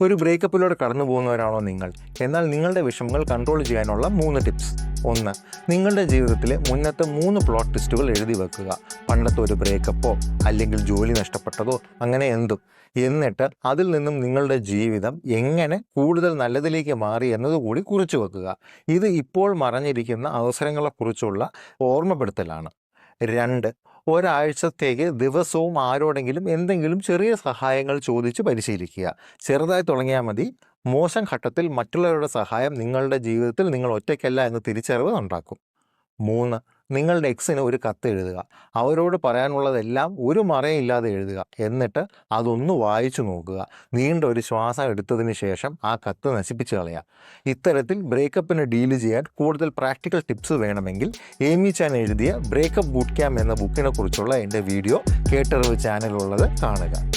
ഒരു ബ്രേക്കപ്പിലൂടെ കടന്നു പോകുന്നവരാണോ നിങ്ങൾ? എന്നാൽ നിങ്ങളുടെ വിഷമങ്ങൾ കൺട്രോൾ ചെയ്യാനുള്ള മൂന്ന് ടിപ്സ് ഒന്ന് നിങ്ങളുടെ ജീവിതത്തിലെ മുന്നത്തെ മൂന്ന് പ്ലോട്ട് ടിസ്റ്റുകൾ എഴുതി വെക്കുക. പണ്ടത്തെ ഒരു ബ്രേക്കപ്പോ അല്ലെങ്കിൽ ജോലി നഷ്ടപ്പെട്ടതോ അങ്ങനെ എന്തും. എന്നിട്ട് അതിൽ നിന്നും നിങ്ങളുടെ ജീവിതം എങ്ങനെ കൂടുതൽ നല്ലതിലേക്ക് മാറി എന്നതുകൂടി കുറിച്ചു വെക്കുക. ഇത് ഇപ്പോൾ മറഞ്ഞിരിക്കുന്ന അവസരങ്ങളെക്കുറിച്ചുള്ള ഓർമ്മപ്പെടുത്തലാണ്. രണ്ട് ഒരാഴ്ചത്തേക്ക് ദിവസവും ആരോടെങ്കിലും എന്തെങ്കിലും ചെറിയ സഹായങ്ങൾ ചോദിച്ച് പരിശീലിക്കുക. ചെറുതായി തുടങ്ങിയാൽ മതി. മോശം ഘട്ടത്തിൽ മറ്റുള്ളവരുടെ സഹായം നിങ്ങളുടെ ജീവിതത്തിൽ നിങ്ങൾ ഒറ്റയ്ക്കല്ല എന്ന് തിരിച്ചറിവ് ഉണ്ടാക്കും. മൂന്ന് നിങ്ങളുടെ എക്സിന് ഒരു കത്ത് എഴുതുക. അവരോട് പറയാനുള്ളതെല്ലാം ഒരു മറയില്ലാതെ എഴുതുക. എന്നിട്ട് അതൊന്ന് വായിച്ചു നോക്കുക. നീണ്ട ഒരു ശ്വാസം എടുത്തതിന് ശേഷം ആ കത്ത് നശിപ്പിച്ച് കളയുക. ഇത്തരത്തിൽ ബ്രേക്കപ്പിന് ഡീൽ ചെയ്യാൻ കൂടുതൽ പ്രാക്ടിക്കൽ ടിപ്സ് വേണമെങ്കിൽ ഏമി ചാൻ എഴുതിയ ബ്രേക്കപ്പ് ബൂട്ട് ക്യാമ്പ് എന്ന ബുക്കിനെ കുറിച്ചുള്ള എന്റെ വീഡിയോ കേട്ടറിവ് ചാനലുള്ളത് കാണുക.